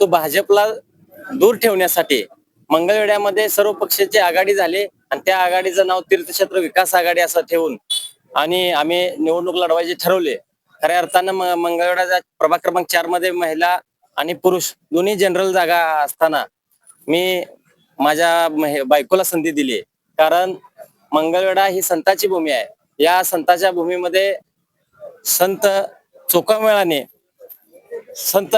तो भाजपला दूर ठेवण्यासाठी मंगळवेड्यामध्ये सर्व पक्षाची आघाडी झाली आणि त्या आघाडीचं नाव तीर्थक्षेत्र विकास आघाडी असं ठेवून आणि आम्ही निवडणूक लढवायचे ठरवले. खऱ्या अर्थानं म- प्रभाग क्रमांक चारमध्ये महिला आणि पुरुष दोन्ही जनरल जागा असताना मी माझ्या बायकोला संधी दिली कारण मंगळवेढा ही संताची भूमी आहे. या संताच्या भूमीमध्ये संत चोकामेळाने संत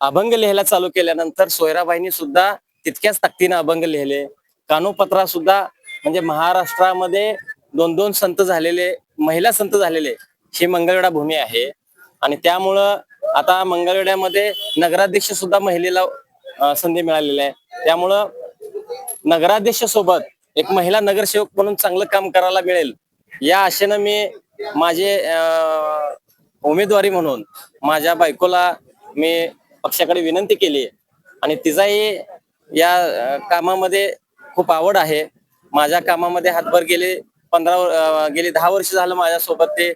अभंग लिहायला चालू केल्यानंतर सोयराबाईंनी सुद्धा तितक्याच ताकदीनं अभंग लिहिले. कानोपत्रा सुद्धा म्हणजे महाराष्ट्रामध्ये दोन दोन संत झालेले महिला संत झालेले ही मंगळवेढा भूमी आहे. आणि त्यामुळं आता मंगळवेड्यामध्ये नगराध्यक्ष सुद्धा महिलेला संधी मिळालेली आहे. त्यामुळं नगराध्यक्ष सोबत एक महिला नगरसेवक म्हणून चांगलं काम करायला मिळेल. या आशेनं मी माझे उमेदवारी म्हणून माझ्या बायकोला मी पक्षाकडे विनंती केली आणि तिचाही या कामामध्ये खूप आवड आहे. माझ्या कामामध्ये हातभर गेले पंधरा गेली दहा वर्ष झालं माझ्यासोबत ते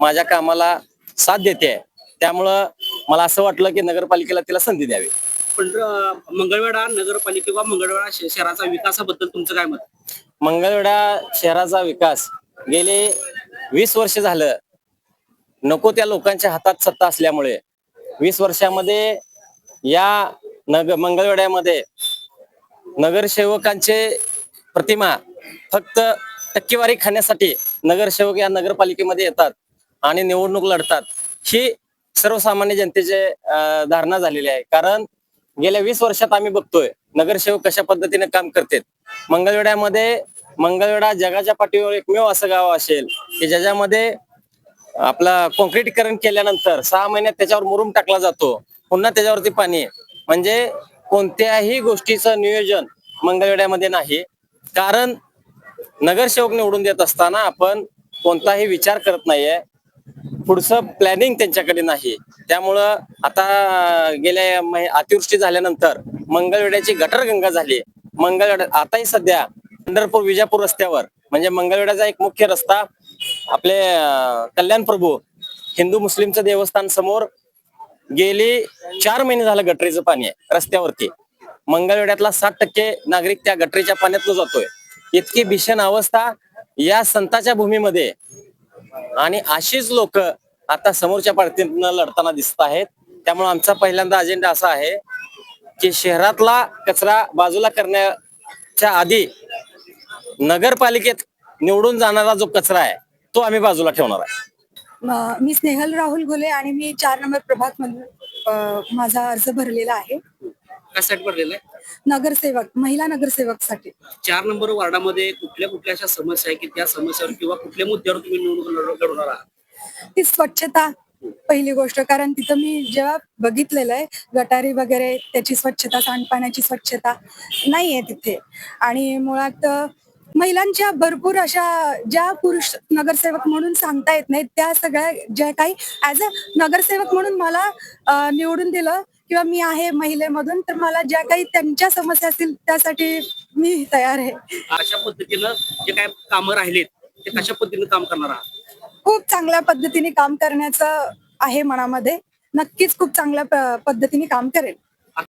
माझ्या कामाला साथ देते. त्यामुळं मला असं वाटलं की नगरपालिकेला तिला संधी द्यावी. मंगळवेढा नगरपालिका किंवा मंगळवेढा शहराचा विकासाबद्दल तुमचं काय मत? मंगळवेढा शहराचा विकास गेले वीस वर्ष झालं. नको त्या लोकांच्या हातात सत्ता असल्यामुळे. वीस वर्षामध्ये या नग मंगळवेढ्यामध्ये नगरसेवकांचे प्रतिमा फक्त टक्केवारी खाण्यासाठी नगरसेवक या नगरपालिकेमध्ये येतात आणि निवडणूक लढतात. ही सर्वसामान्य जनतेचे धारणा झालेली आहे. कारण गेल्या वीस वर्षात आम्ही बघतोय नगरसेवक कशा पद्धतीने काम करतात. मंगळवेड्यामध्ये मंगळवेढा जगाच्या पाठीवर एकमेव असं गाव असेल की ज्याच्यामध्ये आपला कॉन्क्रीटीकरण केल्यानंतर सहा महिन्यात त्याच्यावर मुरुम टाकला जातो. पुन्हा त्याच्यावरती पाणी म्हणजे कोणत्याही गोष्टीचं नियोजन मंगळवेड्यामध्ये नाही. कारण नगरसेवक निवडून देत असताना आपण कोणताही विचार करत नाहीये. पुढचं प्लॅनिंग त्यांच्याकडे नाही. त्यामुळं आता गेल्या अतिवृष्टी झाल्यानंतर मंगळवेड्याची गटरगंगा झाली. मंगळवेढा आताही सध्या पंढरपूर विजापूर रस्त्यावर म्हणजे मंगळवेड्याचा एक मुख्य रस्ता आपले कल्याण प्रभू हिंदू मुस्लिमचं देवस्थान समोर गेली चार महिने झालं गटरीचं पाणी आहे रस्त्यावरती. मंगळवेढ्यातला साठ टक्के नागरिक त्या गटरीच्या पाण्यातनं जातोय. इतकी भीषण अवस्था या संताच्या भूमीमध्ये. आणि अशीच लोक आता समोरच्या पार्टीनं लढताना दिसत आहेत. त्यामुळे आमचा पहिल्यांदा अजेंडा असा आहे की शहरातला कचरा बाजूला करण्याच्या आधी नगरपालिकेत निवडून जाणारा जो कचरा आहे तो आम्ही बाजूला ठेवणार आहे. म- स्नेहल राहुल घुले आणि मी चार नंबर प्रभाग मधून माझा अर्ज भरलेला आहे. कशासाठी भरलेलं आहे? नगरसेवक महिला नगरसेवकसाठी चार नंबर वार्डामध्ये कुठल्या कुठल्या अशा समस्या आहे की त्या समस्यावर किंवा कुठल्या मुद्द्यावर तुम्ही निवडणूक लढवणार आहात? ती स्वच्छता पहिली गोष्ट कारण तिथं मी जेव्हा बघितलेलं आहे गटारी वगैरे त्याची स्वच्छता सांडपाण्याची स्वच्छता नाहीये तिथे. आणि मुळात महिलांच्या भरपूर अशा ज्या पुरुष नगरसेवक म्हणून सांगता येत नाहीत त्या सगळ्या ज्या काही ऍज अ नगरसेवक म्हणून मला निवडून दिलं किंवा मी आहे महिलेमधून तर मला ज्या काही त्यांच्या समस्या असतील त्यासाठी मी तयार आहे. अशा पद्धतीनं जे काय कामं राहिलेत ते कशा पद्धतीनं काम करणार आहात? खूप चांगल्या पद्धतीने काम करण्याचं आहे मनामध्ये. नक्कीच खूप चांगल्या पद्धतीने काम करेल.